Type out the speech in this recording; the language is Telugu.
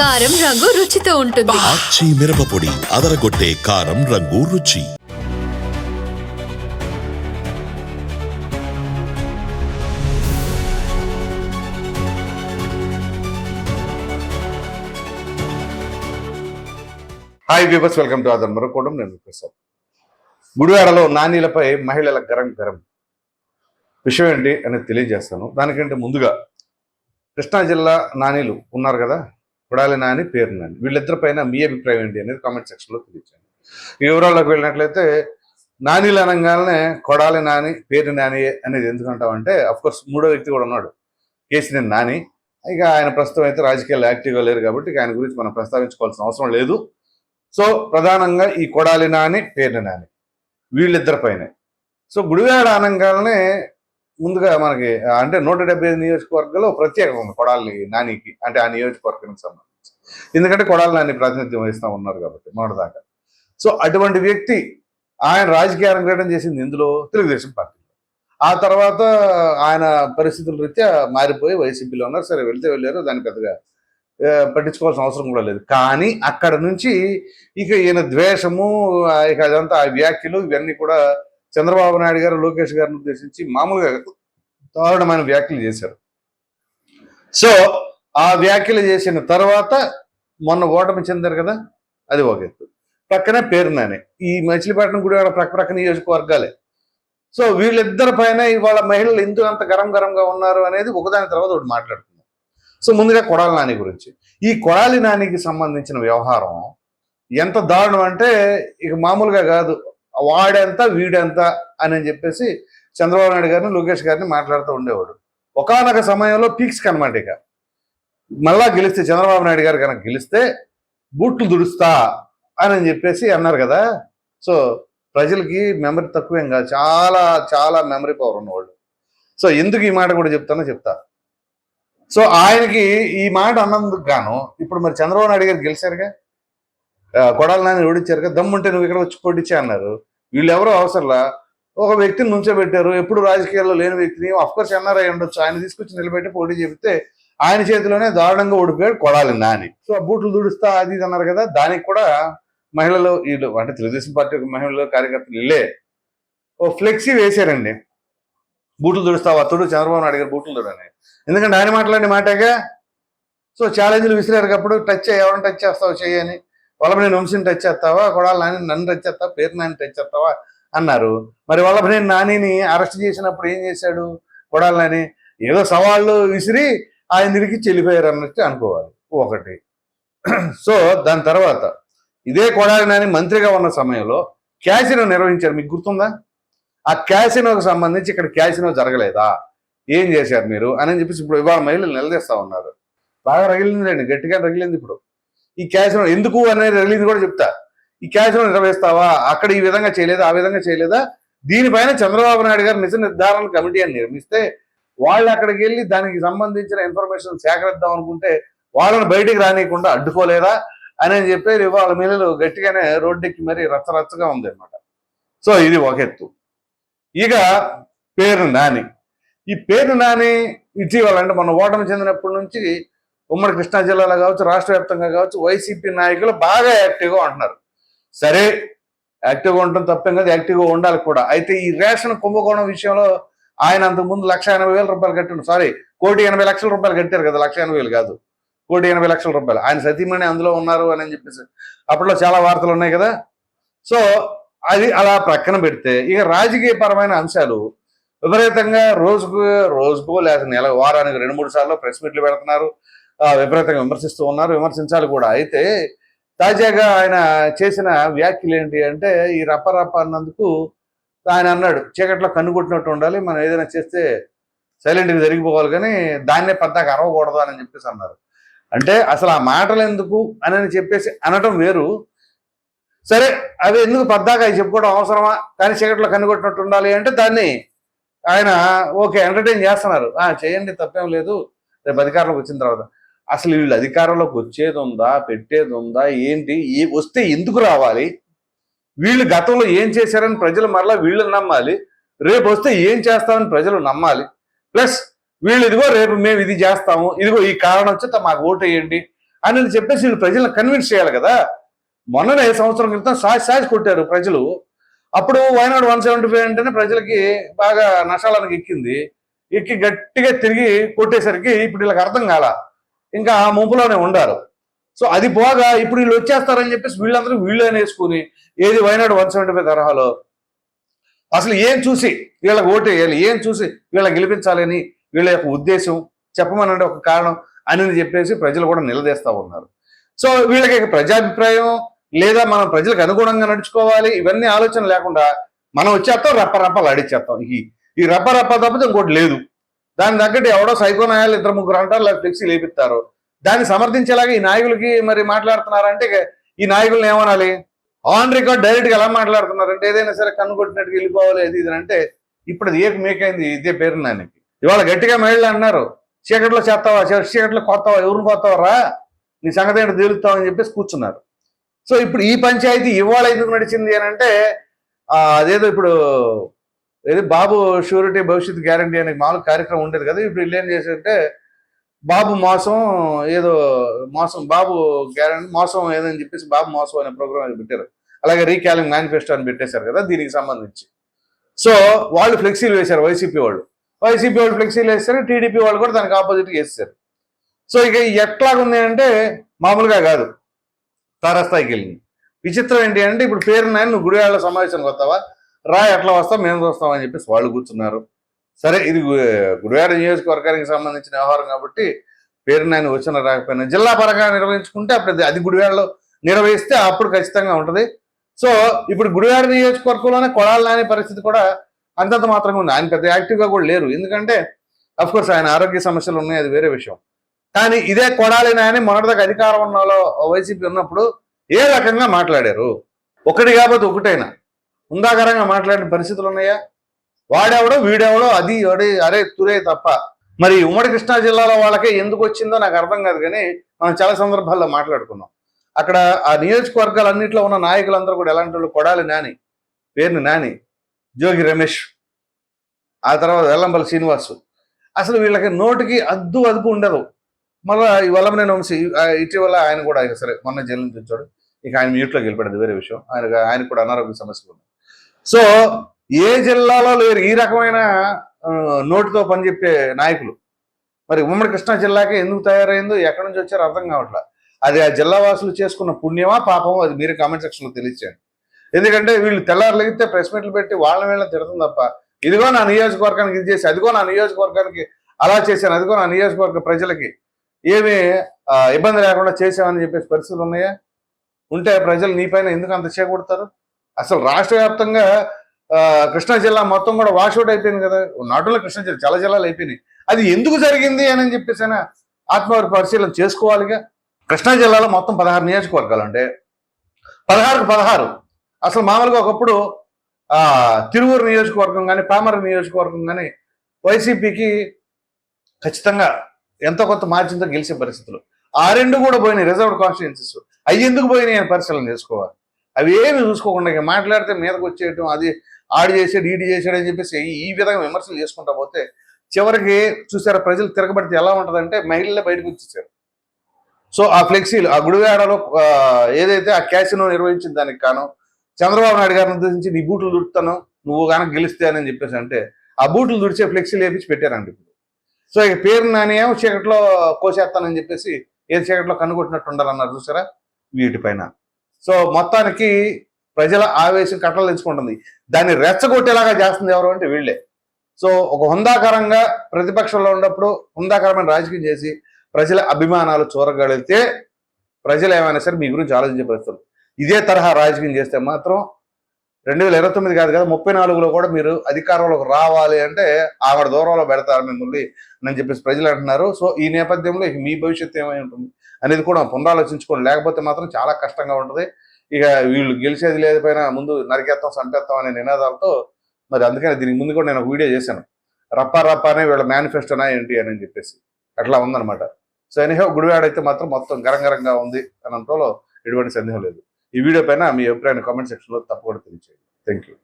కారం రంగు రుచితో ఉంటుంది. ఆచి మిరపపొడి అదరగొట్టే కారం రంగు రుచి. హాయ్ వ్యూవర్స్ వెల్కమ్ టు అదర్ మరొకడం నేను ప్రసాద్. గుడివాడలో నాణీలపై మహిళల గరం గరం. విషయం ఏంటి అనేది తెలియజేస్తాను. దానికంటే ముందుగా కృష్ణా జిల్లా నానీలు ఉన్నారు కదా? కొడాలి నాని పేరు నాని. వీళ్ళిద్దరి పైన మీ అభిప్రాయం ఏంటి అనేది కామెంట్ సెక్షన్లో తెలియచాను ఈ వివరాల్లోకి వెళ్ళినట్లయితే నానీలు అనగానే కొడాలి నాని పేరు నాని అనేది ఎందుకంటామంటే కోర్స్ మూడో వ్యక్తి కూడా ఉన్నాడు. కేసీనేని నాని ఇక ఆయన ప్రస్తుతం అయితే రాజకీయాల్లో యాక్టివ్గా లేరు కాబట్టి ఆయన గురించి మనం ప్రస్తావించుకోవాల్సిన అవసరం లేదు. సో ప్రధానంగా ఈ కొడాలి నాని పేరు నాని. వీళ్ళిద్దరి పైనే. సో గుడివాడ అనగానే ముందుగా మనకి అంటే నూట డెబ్బై ఐదు నియోజకవర్గంలో ప్రత్యేకం ఉంది కొడాలి నానికి అంటే ఆ నియోజకవర్గానికి సంబంధించి. ఎందుకంటే కొడాలి నాని ప్రాతినిధ్యం వహిస్తూ ఉన్నారు కాబట్టి మొదటిదాకా సో అటువంటి వ్యక్తి ఆయన రాజకీయ అరంగేటం చేసింది ఇందులో తెలుగుదేశం పార్టీ ఆ తర్వాత ఆయన పరిస్థితుల రీత్యా మారిపోయి వైసీపీలో ఉన్నారు. సరే వెళ్తే వెళ్ళారు దాని పెద్దగా పట్టించుకోవాల్సిన అవసరం కూడా లేదు. కానీ అక్కడ నుంచి ఇక ఈయన ద్వేషము ఇక అదంతా ఆ వ్యాఖ్యలు ఇవన్నీ కూడా చంద్రబాబు నాయుడు గారు లోకేష్ గారిని ఉద్దేశించి మామూలుగా దారుణమైన వ్యాఖ్యలు చేశారు. సో ఆ వ్యాఖ్యలు చేసిన తర్వాత మొన్న ఓటమి చెందారు కదా అది ఒక ఎత్తు. పక్కనే పేరు నాని. ఈ మచిలీపట్నం గుడి ప్రక్క ప్రక్క నియోజకవర్గాలే. సో వీళ్ళిద్దరి పైన ఇవాళ మహిళలు ఎందుకు అంత గరం గరంగా ఉన్నారు అనేది ఒకదాని తర్వాత ఒకటి మాట్లాడుకుందాం సో ముందుగా కొడాలి నాని గురించి. ఈ కొడాలి నానికి సంబంధించిన వ్యవహారం ఎంత దారుణం అంటే ఇక మామూలుగా కాదు. వాడెంత వీడెంత అని చెప్పేసి చంద్రబాబు నాయుడు గారిని లోకేష్ గారిని మాట్లాడుతూ ఉండేవాడు. ఒకానొక సమయంలో పీక్స్ కనమాట ఇక. మళ్ళా గెలిస్తే చంద్రబాబు నాయుడు గారు కనుక గెలిస్తే బూట్లు దుడుస్తా అని చెప్పేసి అన్నారు కదా. సో ప్రజలకి మెమరీ తక్కువేం కాదు. చాలా చాలా మెమరీ పవర్ ఉన్నవాళ్ళు. సో ఎందుకు ఈ మాట కూడా చెప్తానో చెప్తా. సో ఆయనకి ఈ మాట అన్నందుకు గాను ఇప్పుడు మరి చంద్రబాబు నాయుడు గారు గెలిచారుగా? కొడాలి నాని ఓడించారుగా? దమ్ముంటే నువ్వు ఇక్కడ వచ్చి పొడిచే అన్నారు. వీళ్ళు ఎవరో అవసరంలా? ఒక వ్యక్తిని నుంచోబెట్టారు. ఎప్పుడు రాజకీయాల్లో లేని వ్యక్తిని అఫ్కోర్స్ ఎన్ఆర్ఐ ఉండొచ్చు. ఆయన తీసుకొచ్చి నిలబెట్టి పోటీ చెబితే ఆయన చేతిలోనే దారుణంగా ఓడిపోయాడు కొడాలి నాని. సో ఆ బూట్లు దుడుస్తా అది ఇది అన్నారు కదా దానికి కూడా మహిళలు వీళ్ళు అంటే తెలుగుదేశం పార్టీ యొక్క మహిళలు కార్యకర్తలు ఇల్లే ఓ ఫ్లెక్సీ వేశారండి. బూట్లు దుడుస్తావు అతడు చంద్రబాబు నాయుడు గారు బూట్లు దుడని ఎందుకంటే ఆయన మాట్లాడిన మాటగా సో ఛాలెంజ్లు విసిరారు అప్పుడు టచ్ ఎవరిని టచ్ చేస్తావు చేయని వల్లభనేని వంశీని టచ్ చేస్తావా? కొడాలి నాని నన్ను టచ్ చేస్తావా? పేరు నాని టచ్ చేస్తావా? అన్నారు. మరి వల్లభనేని నానిని అరెస్ట్ చేసినప్పుడు ఏం చేశాడు? కొడాలి నాని ఏదో సవాళ్ళు విసిరి ఆయన తిరిగి చెల్లిపోయారు అన్నట్టు అనుకోవాలి. ఒకటి. సో దాని తర్వాత ఇదే కొడాలి నాని మంత్రిగా ఉన్న సమయంలో క్యాసినో నిర్వహించారు. మీకు గుర్తుందా? ఆ క్యాసినోకి సంబంధించి ఇక్కడ క్యాసినో జరగలేదా? ఏం చేశారు మీరు? అని చెప్పేసి ఇప్పుడు ఇవాళ మహిళలు నిలదీస్తా ఉన్నారు. బాగా రగిలిందండి గట్టిగా రగిలింది ఇప్పుడు. ఈ క్యాసినో ఎందుకు అనేది రిలీజ్ కూడా చెప్తా. ఈ క్యాసినో నిర్వహిస్తావా అక్కడ ఈ విధంగా చేయలేదా? ఆ విధంగా చేయలేదా? దీనిపైన చంద్రబాబు నాయుడు గారు నిజ నిర్ధారణ కమిటీ అని నిర్మిస్తే వాళ్ళు అక్కడికి వెళ్ళి దానికి సంబంధించిన ఇన్ఫర్మేషన్ సేకరిద్దాం అనుకుంటే వాళ్ళని బయటికి రానియకుండా అడ్డుకోలేదా? అని చెప్పి ఇవాళ మిల్లులు గట్టిగానే రోడ్డెక్కి మరి రచ్చరచ్చగా ఉంది అనమాట సో ఇది ఒక ఎత్తు. ఇక పేరు నాని. ఈ పేరు నాని ఇటీవల అంటే మన ఓటమి చెందినప్పటి నుంచి ఉమ్మడి కృష్ణా జిల్లాలో కావచ్చు రాష్ట్ర వ్యాప్తంగా కావచ్చు వైసీపీ నాయకులు బాగా యాక్టివ్గా ఉంటున్నారు. సరే యాక్టివ్గా ఉండటం తప్పేం కాదు యాక్టివ్గా ఉండాలి కూడా. అయితే ఈ రేషన్ కుంభకోణం విషయంలో ఆయన అంతకుముందు లక్ష ఎనభై వేల రూపాయలు కట్టిండు. సారీ కోటి ఎనభై లక్షల రూపాయలు కట్టారు కదా లక్ష ఎనభై వేలు కాదు. కోటి ఎనభై లక్షల రూపాయలు. ఆయన సతీమణి అందులో ఉన్నారు అని చెప్పేసి అప్పట్లో చాలా వార్తలు ఉన్నాయి కదా. సో అది అలా ప్రక్కన పెడితే ఇక రాజకీయ పరమైన అంశాలు విపరీతంగా రోజుకు రోజుకో లేదా నెల వారానికి రెండు మూడు సార్లు ప్రెస్ మీట్లు పెడుతున్నారు. విపరీతంగా విమర్శిస్తూ ఉన్నారు విమర్శించాలి కూడా. అయితే తాజాగా ఆయన చేసిన వ్యాఖ్యలు ఏంటి అంటే ఈ రప్ప రప్ప అన్నందుకు ఆయన అన్నాడు చీకట్లో కన్నుకొట్టినట్టు ఉండాలి మనం ఏదైనా చేస్తే సైలెంట్గా జరిగిపోవాలి కానీ దాన్నే పెద్దగా అరవకూడదు అని చెప్పేసి అన్నారు. అంటే అసలు ఆ మాటలు ఎందుకు అని చెప్పేసి అనటం వేరు. సరే అవి ఎందుకు పద్దాక అవి చెప్పుకోవడం అవసరమా? కానీ చీకట్లో కనుగొట్టినట్టు ఉండాలి అంటే దాన్ని ఆయన ఓకే ఎంటర్టైన్ చేస్తున్నారు. ఆ చేయండి తప్పేం లేదు. రేపు అధికారంలోకి వచ్చిన తర్వాత. అసలు వీళ్ళు అధికారంలోకి వచ్చేది ఉందా పెట్టేది ఉందా ఏంటి ఏ వస్తే ఎందుకు రావాలి? వీళ్ళు గతంలో ఏం చేశారని ప్రజలు మరలా వీళ్ళని నమ్మాలి. రేపు వస్తే ఏం చేస్తామని ప్రజలు నమ్మాలి. ప్లస్ వీళ్ళు ఇదిగో రేపు మేము ఇది చేస్తాము ఇదిగో ఈ కారణం వచ్చి మాకు ఓటు వేయండి అని చెప్పేసి వీళ్ళు ప్రజలను కన్విన్స్ చేయాలి కదా. మొన్ననే సంవత్సరం క్రితం సాజ్ సాజ్ కొట్టారు ప్రజలు. అప్పుడు వైనాడు వన్ సెవెంటీ ఫైవ్ అంటేనే ప్రజలకి బాగా నష్టాలకు ఎక్కింది. ఎక్కి గట్టిగా తిరిగి కొట్టేసరికి ఇప్పుడు వీళ్ళకి అర్థం కాల. ఇంకా ఆ ముంపులోనే ఉండారు. సో అది పోగా ఇప్పుడు వీళ్ళు వచ్చేస్తారని చెప్పేసి వీళ్ళందరూ వీళ్ళే వేసుకుని ఏది వైనాడు వన్ సెవెంటీ ఫైవ్ తరహాలో అసలు ఏం చూసి వీళ్ళకి ఓటు వేయాలి ఏం చూసి వీళ్ళ గెలిపించాలని వీళ్ళ యొక్క ఉద్దేశం చెప్పమనంటే ఒక కారణం అని చెప్పేసి ప్రజలు కూడా నిలదీస్తా ఉన్నారు. సో వీళ్ళకి ప్రజాభిప్రాయం లేదా మనం ప్రజలకు అనుగుణంగా నడుచుకోవాలి ఇవన్నీ ఆలోచన లేకుండా మనం వచ్చేస్తాం రప్ప రప్పలు అడిచేస్తాం ఈ ఈ రప్ప రప్ప తప్పితే ఇంకోటి లేదు. దాని తగ్గట్టు ఎవడో సైకో నాయాలు ఇద్దరు ముగ్గురు అంటారు లేదా ఫ్లెక్సీ లేపిస్తారు. దాన్ని సమర్థించేలాగా ఈ నాయకులకి మరి మాట్లాడుతున్నారంటే ఈ నాయకులను ఏమనాలి? ఆన్ రికార్డ్ డైరెక్ట్గా ఎలా మాట్లాడుతున్నారంటే ఏదైనా సరే కన్ను కొట్టినట్టుగా వెళ్ళిపోవాలి అది ఇది అంటే ఇప్పుడు అది ఏక మేకైంది ఇదే పేరు నానికి ఇవాళ గట్టిగా మహిళలు అన్నారు చీకట్లో చేస్తావా చీకట్లో కొత్తావా ఎవరిని కొత్తావా నీ సంగతి ఏంటో తేలుస్తావని చెప్పేసి కూర్చున్నారు. సో ఇప్పుడు ఈ పంచాయతీ ఇవాళ ఎందుకు నడిచింది అని అంటే అదేదో ఇప్పుడు ఇది బాబు షూరిటీ భవిష్యత్ గ్యారంటీ అనే మామూలు కార్యక్రమం ఉండేది కదా ఇప్పుడు వీళ్ళు ఏం చేశారంటే బాబు మోసం ఏదో మోసం బాబు గ్యారంటీ మోసం ఏదని చెప్పేసి బాబు మోసం అనే ప్రోగ్రామ్ పెట్టారు. అలాగే రీకాలింగ్ మేనిఫెస్టో అని పెట్టేశారు కదా దీనికి సంబంధించి. సో వాళ్ళు ఫ్లెక్సీలు వేశారు వైసీపీ వాళ్ళు. వైసీపీ వాళ్ళు ఫ్లెక్సీలు వేస్తారు టీడీపీ వాళ్ళు కూడా దానికి ఆపోజిట్ వేస్తారు. సో ఇక ఎట్లాగుంది అంటే మామూలుగా కాదు. తారాస్థాయికి వెళ్ళింది. విచిత్రం ఏంటి అంటే ఇప్పుడు పేరు నువ్వు గుడివాళ్ళ సమావేశానికి వస్తావా రా ఎట్లా వస్తాం మేము చూస్తాం అని చెప్పేసి వాళ్ళు కూర్చున్నారు. సరే ఇది గు- గుడివాడ నియోజకవర్గానికి సంబంధించిన వ్యవహారం కాబట్టి పేరు నాయన వచ్చిన రాకపోయినా జిల్లా పరంగా నిర్వహించుకుంటే అప్పుడు అది- అది గుడివాడలో నిర్వహిస్తే అప్పుడు ఖచ్చితంగా ఉంటుంది. సో ఇప్పుడు గుడివాడ నియోజకవర్గంలోనే కొడాలి నాని పరిస్థితి కూడా అంతంత మాత్రంగా ఉంది. ఆయన పెద్ద యాక్టివ్గా కూడా లేరు. ఎందుకంటే అఫ్ కోర్స్ ఆయన ఆరోగ్య సమస్యలు ఉన్నాయి అది వేరే విషయం. కానీ ఇదే కొడాలి నాని మొన్నటిదాకా అధికారం ఉన్నలో వైసీపీ ఉన్నప్పుడు ఏ రకంగా మాట్లాడారు? ఒకటి కాబట్టి ఒకటైనా. ఉందాకరంగా మాట్లాడిన పరిస్థితులు ఉన్నాయా? వాడెవడో వీడెవడో అది అడే అరే తురే తప్ప. మరి ఉమ్మడి కృష్ణా జిల్లాలో వాళ్ళకే ఎందుకు వచ్చిందో నాకు అర్థం కాదు కానీ మనం చాలా సందర్భాల్లో మాట్లాడుకున్నాం. అక్కడ ఆ నియోజకవర్గాలన్నింటిలో ఉన్న నాయకులందరూ కూడా ఎలాంటి వాళ్ళు? కొడాలి నాని. పేరుని నాని. జోగి రమేష్. ఆ తర్వాత వెల్లంపల్లి శ్రీనివాసు. అసలు వీళ్ళకి నోటికి అద్దు అదుపు ఉండదు. మళ్ళా ఈ వల్లభనేని వంశీ ఇటీవల ఆయన కూడా సరే మొన్న జైలు నుంచి వచ్చాడు. ఇక ఆయన మ్యూట్లోకి వెళ్ళిపోయింది వేరే విషయం. ఆయన ఆయన కూడా అనారోగ్య సమస్యలు ఉన్నాయి. సో ఏ జిల్లాలో లేరు ఈ రకమైన నోటితో పని చెప్పే నాయకులు. మరి ఉమ్మడి కృష్ణా జిల్లాకి ఎందుకు తయారైందో ఎక్కడి నుంచి వచ్చారో అర్థం కావట్లా. అది ఆ జిల్లా వాసులు చేసుకున్న పుణ్యమా పాపమో అది మీరు కామెంట్ సెక్షన్లో తెలియచేయండి. ఎందుకంటే వీళ్ళు తెల్లారులగితే ప్రెస్ మీట్లు పెట్టి వాళ్ళ వీళ్ళని తిడతాం తప్ప ఇదిగో నా నియోజకవర్గానికి ఇది చేసి అదిగో నా నియోజకవర్గానికి అలా చేశాను అదిగో నా నియోజకవర్గ ప్రజలకి ఏమి ఇబ్బంది లేకుండా చేసామని చెప్పేసి పరిస్థితులు ఉన్నాయా? ఉంటే ప్రజలు నీ పైన ఎందుకు అంత చేకూడతారు అసలు రాష్ట్ర వ్యాప్తంగా ఆ, కృష్ణా జిల్లా మొత్తం కూడా వాషౌట్ అయిపోయింది కదా. నాట్ కృష్ణా జిల్లా చాలా జిల్లాలు అయిపోయినాయి. అది ఎందుకు జరిగింది అని చెప్పేసి అయినా ఆత్మహత్య పరిశీలన చేసుకోవాలిగా? కృష్ణా జిల్లాలో మొత్తం పదహారు నియోజకవర్గాలు అంటే పదహారుకు పదహారు. అసలు మామూలుగా ఒకప్పుడు తిరువూరు నియోజకవర్గం కానీ పామర నియోజకవర్గం కానీ వైసీపీకి ఖచ్చితంగా ఎంతో కొంత మార్జిన్తో గెలిచే పరిస్థితులు. ఆ రెండు కూడా పోయినాయి రిజర్వ్డ్ కాన్స్టిట్యున్సీస్ అవి ఎందుకు పోయినాయి అని పరిశీలన చేసుకోవాలి? అవి ఏమి చూసుకోకుండా మాట్లాడితే మీదకి వచ్చేయటం అది ఆడు చేసాడు ఈడు చేసాడు అని చెప్పేసి ఈ- ఈ విధంగా విమర్శలు చేసుకుంటా పోతే చివరికి చూసారా ప్రజలు తిరగబడితే ఎలా ఉంటుందంటే మహిళలే బయటకు వచ్చేసారు. సో ఆ ఫ్లెక్సీలు ఆ గుడివాడలో ఏదైతే ఆ క్యాసినో నిర్వహించిన దానికి కాను చంద్రబాబు నాయుడు గారిని ఉద్దేశించి నీ బూట్లు దుడుతాను నువ్వు కనుక గెలిస్తే అని చెప్పేసి అంటే ఆ బూట్లు దుడిచే ఫ్లెక్సీలు వేపించి పెట్టారండి ఇప్పుడు. సో ఇక పేరు నానేమో చీకట్లో కోసేస్తానని చెప్పేసి ఏ చీకట్లో కనుగొట్టినట్టు ఉండాలన్నారు చూసారా? వీటిపైన. సో మొత్తానికి ప్రజల ఆవేశం కట్టలు తెచ్చుకుంటుంది దాన్ని రెచ్చగొట్టేలాగా చేస్తుంది ఎవరు అంటే వీళ్ళే. సో ఒక హుందాకరంగా ప్రతిపక్షంలో ఉన్నప్పుడు హుందాకరమైన రాజకీయం చేసి ప్రజల అభిమానాలు చూరగలిగితే ప్రజలు ఏమైనా సరే మీ గురించి ఆలోచించే పరిస్థితులు. ఇదే తరహా రాజకీయం చేస్తే మాత్రం రెండు వేల ఇరవై తొమ్మిది కాదు కదా ముప్పై నాలుగులో కూడా మీరు అధికారంలోకి రావాలి అంటే ఆవిడ దూరంలో పెడతారు మిమ్మల్ని అని చెప్పేసి ప్రజలు అంటున్నారు. సో ఈ నేపథ్యంలో మీ భవిష్యత్తు ఏమై ఉంటుంది? అనేది కూడా పునరాలోచించుకోండి. లేకపోతే మాత్రం చాలా కష్టంగా ఉంటుంది. ఇక వీళ్ళు గెలిచేది లేదు పైన ముందు నరికేస్తాం చంపేస్తాం అనే నినాదాలతో మరి అందుకని దీనికి ముందు కూడా నేను ఒక వీడియో చేశాను. రప్ప రప్ప అనే వీళ్ళ మేనిఫెస్టోనా ఏంటి అని చెప్పేసి. అట్లా ఉందన్నమాట. సో ఎనీహో గుడివాడ అయితే మాత్రం మొత్తం గరంగరంగా ఉంది అని అంటలో ఎటువంటి సందేహం లేదు. ఈ వీడియో పైన మీ అభిప్రాయాన్ని కామెంట్ సెక్షన్లో తప్పకుండా తెలియచేయండి. Thank you